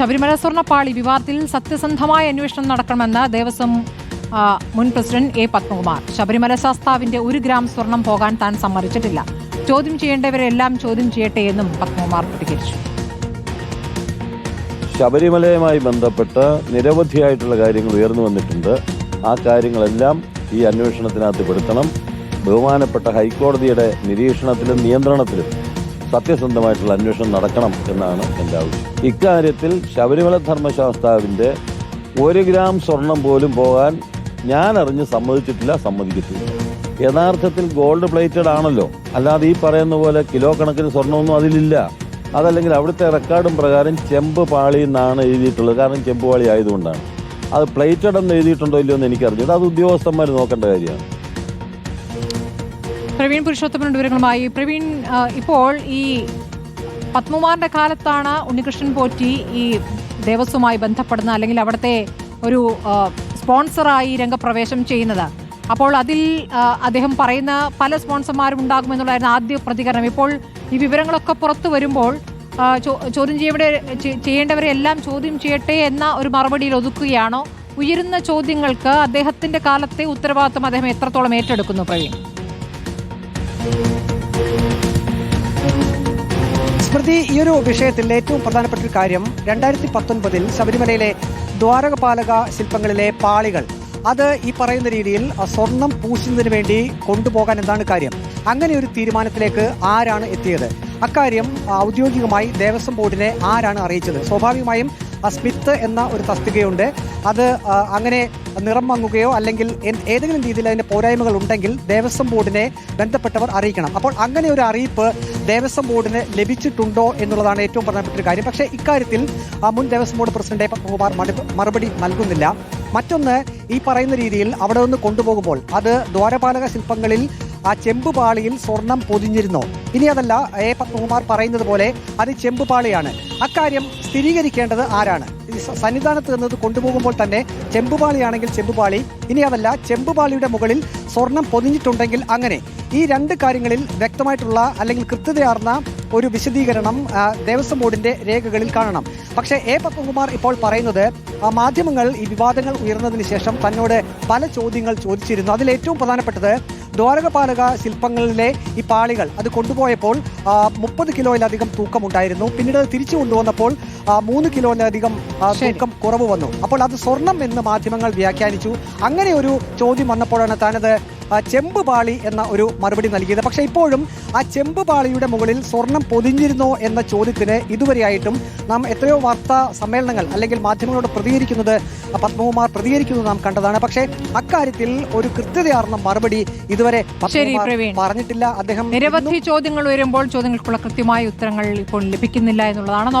ശബരിമല സ്വർണപ്പാളി വിവാദത്തിൽ സത്യസന്ധമായ അന്വേഷണം നടക്കണമെന്ന് ദേവസ്വം മുൻ പ്രസിഡന്റ് എ പത്മകുമാർ. ശബരിമല ശാസ്താവിന്റെ ഒരു ഗ്രാം സ്വർണം പോകാൻ താൻ സമ്മതിച്ചിട്ടില്ല. ചോദ്യം ചെയ്യേണ്ടവരെല്ലാം ചോദ്യം ചെയ്യട്ടെ എന്നും പത്മകുമാർ പ്രതികരിച്ചു. ശബരിമലയുമായി ബന്ധപ്പെട്ട് നിരവധിയായിട്ടുള്ള കാര്യങ്ങൾ ഉയർന്നു വന്നിട്ടുണ്ട്. ആ കാര്യങ്ങളെല്ലാം ഈ അന്വേഷണത്തിനകത്ത് പെടുത്തണം. ബഹുമാനപ്പെട്ട ഹൈക്കോടതിയുടെ നിരീക്ഷണത്തിലും നിയന്ത്രണത്തിലും സത്യസന്ധമായിട്ടുള്ള അന്വേഷണം നടക്കണം എന്നാണ് എന്റെ ആവശ്യം. ഇക്കാര്യത്തിൽ ശബരിമല ധർമ്മശാസ്താവിന്റെ ഒരു ഗ്രാം സ്വർണം പോലും പോകാൻ ഞാൻ അറിഞ്ഞ് സമ്മതിച്ചിട്ടില്ല സമ്മതിക്കത്തില്ല. യഥാർത്ഥത്തിൽ ഗോൾഡ് പ്ലേറ്റഡ് ആണല്ലോ. അല്ലാതെ ഈ പറയുന്ന പോലെ കിലോ കണക്കിന് സ്വർണമൊന്നും അതിലില്ല. അതല്ലെങ്കിൽ അവിടുത്തെ റെക്കോർഡും പ്രകാരം ചെമ്പ് പാളി എന്നാണ് എഴുതിയിട്ടുള്ളത്. കാരണം ചെമ്പ് പാളി ആയതുകൊണ്ടാണ്. അത് പ്ലേറ്റഡ് എന്ന് എഴുതിയിട്ടുണ്ടോ ഇല്ലയോ എന്ന് എനിക്കറിഞ്ഞിട്ട് അത് ഉദ്യോഗസ്ഥന്മാർ നോക്കേണ്ട കാര്യമാണ്. പ്രവീൺ പുരുഷോത്തമനുണ്ട് വിവരങ്ങളുമായി. പ്രവീൺ ഇപ്പോൾ ഈ പത്മകുമാറിന്റെ കാലത്താണ് ഉണ്ണികൃഷ്ണൻ പോറ്റി ഈ ദേവസ്വമായി ബന്ധപ്പെടുന്ന അല്ലെങ്കിൽ അവിടുത്തെ ഒരു സ്പോൺസറായി രംഗപ്രവേശം ചെയ്യുന്നത്. അപ്പോൾ അതിൽ അദ്ദേഹം പറയുന്ന പല സ്പോൺസർമാരും ഉണ്ടാകുമെന്നുള്ളതായിരുന്നു ആദ്യ പ്രതികരണം. ഇപ്പോൾ ഈ വിവരങ്ങളൊക്കെ പുറത്തു വരുമ്പോൾ ചോദ്യം ചെയ്യവിടെ ചെയ്യേണ്ടവരെ എല്ലാം ചോദ്യം ചെയ്യട്ടെ എന്ന ഒരു മറുപടിയിൽ ഒതുക്കുകയാണോ? ഉയരുന്ന ചോദ്യങ്ങൾക്ക് അദ്ദേഹത്തിന്റെ കാലത്തെ ഉത്തരവാദിത്വം അദ്ദേഹം എത്രത്തോളം ഏറ്റെടുക്കുന്നു പ്രവീൺ? സ്മൃതി ഈ ഒരു വിഷയത്തിൽ ഏറ്റവും പ്രധാനപ്പെട്ട ഒരു കാര്യം രണ്ടായിരത്തി പത്തൊൻപതിൽ ശബരിമലയിലെ ദ്വാരകപാലക ശില്പങ്ങളിലെ പാളികൾ അത് ഈ പറയുന്ന രീതിയിൽ സ്വർണം പൂശുന്നതിന് വേണ്ടി കൊണ്ടുപോകാൻ എന്താണ് കാര്യം? അങ്ങനെ ഒരു തീരുമാനത്തിലേക്ക് ആരാണ് എത്തിയത്? അക്കാര്യം ഔദ്യോഗികമായി ദേവസ്വം ബോർഡിനെ ആരാണ് അറിയിച്ചത്? സ്വാഭാവികമായും സ്മിത്ത് എന്ന ഒരു തസ്തികയുണ്ട്. അത് അങ്ങനെ നിറം വാങ്ങുകയോ അല്ലെങ്കിൽ ഏതെങ്കിലും രീതിയിൽ അതിന്റെ പോരായ്മകൾ ഉണ്ടെങ്കിൽ ദേവസ്വം ബോർഡിനെ ബന്ധപ്പെട്ടവർ അറിയിക്കണം. അപ്പോൾ അങ്ങനെ ഒരു അറിയിപ്പ് ദേവസ്വം ബോർഡിന് ലഭിച്ചിട്ടുണ്ടോ എന്നുള്ളതാണ് ഏറ്റവും പ്രധാനപ്പെട്ട കാര്യം. പക്ഷേ ഇക്കാര്യത്തിൽ മുൻ ദേവസ്വം ബോർഡ് പ്രസിഡന്റ്. പത്മകുമാർ മറുപടി നൽകുന്നില്ല. മറ്റൊന്ന് ഈ പറയുന്ന രീതിയിൽ അവിടെ നിന്ന് കൊണ്ടുപോകുമ്പോൾ അത് ദ്വാരപാലക ശില്പങ്ങളിൽ ആ ചെമ്പുപാളിയിൽ സ്വർണം പൊതിഞ്ഞിരുന്നോ. ഇനി അതല്ല എ പത്മകുമാർ പറയുന്നത് പോലെ അത് ചെമ്പുപാളിയാണ് അക്കാര്യം സ്ഥിരീകരിക്കേണ്ടത് ആരാണ്? സന്നിധാനത്ത് നിന്നത് കൊണ്ടുപോകുമ്പോൾ തന്നെ ചെമ്പുപാളിയാണെങ്കിൽ ചെമ്പുപാളി ഇനി അതല്ല ചെമ്പുപാളിയുടെ മുകളിൽ സ്വർണം പൊതിഞ്ഞിട്ടുണ്ടെങ്കിൽ അങ്ങനെ. ഈ രണ്ട് കാര്യങ്ങളിൽ വ്യക്തമായിട്ടുള്ള അല്ലെങ്കിൽ കൃത്യതയാർന്ന ഒരു വിശദീകരണം ദേവസ്വം ബോർഡിന്റെ രേഖകളിൽ കാണണം. പക്ഷേ എ പത്മകുമാർ ഇപ്പോൾ പറയുന്നത് ആ, മാധ്യമങ്ങൾ ഈ വിവാദങ്ങൾ ഉയർന്നതിന് ശേഷം തന്നോട് പല ചോദ്യങ്ങൾ ചോദിച്ചിരുന്നു. അതിൽ ഏറ്റവും പ്രധാനപ്പെട്ടത് ദ്വാരകപാലക ശില്പങ്ങളിലെ ഈ പാളികൾ അത് കൊണ്ടുപോയപ്പോൾ മുപ്പത് കിലോയിലധികം തൂക്കമുണ്ടായിരുന്നു. പിന്നീട് അത് തിരിച്ചു കൊണ്ടുവന്നപ്പോൾ മൂന്ന് കിലോയിലധികം തൂക്കം കുറവ് വന്നു. അപ്പോൾ അത് സ്വർണം എന്ന് മാധ്യമങ്ങൾ വ്യാഖ്യാനിച്ചു. അങ്ങനെ ഒരു ചോദ്യം വന്നപ്പോഴാണ് താനത് ചെമ്പ് പാളി എന്ന ഒരു മറുപടി നൽകിയത്. പക്ഷേ ഇപ്പോഴും ആ ചെമ്പ് പാളിയുടെ മുകളിൽ സ്വർണം പൊതിഞ്ഞിരുന്നോ എന്ന ചോദ്യത്തിന് ഇതുവരെയായിട്ടും നാം എത്രയോ വാർത്താ സമ്മേളനങ്ങൾ അല്ലെങ്കിൽ മാധ്യമങ്ങളോട് പ്രതികരിക്കുന്നത് പത്മകുമാർ പ്രതികരിക്കുന്നത് നാം കണ്ടതാണ്. പക്ഷേ അക്കാര്യത്തിൽ ഒരു കൃത്യതയാർന്ന മറുപടി ഇതുവരെ പറഞ്ഞിട്ടില്ല. അദ്ദേഹം നിരവധി ചോദ്യങ്ങൾ വരുമ്പോൾ ചോദ്യങ്ങൾക്കുള്ള കൃത്യമായ ഉത്തരങ്ങൾ ഇപ്പോൾ ലഭിക്കുന്നില്ല എന്നുള്ളതാണ്.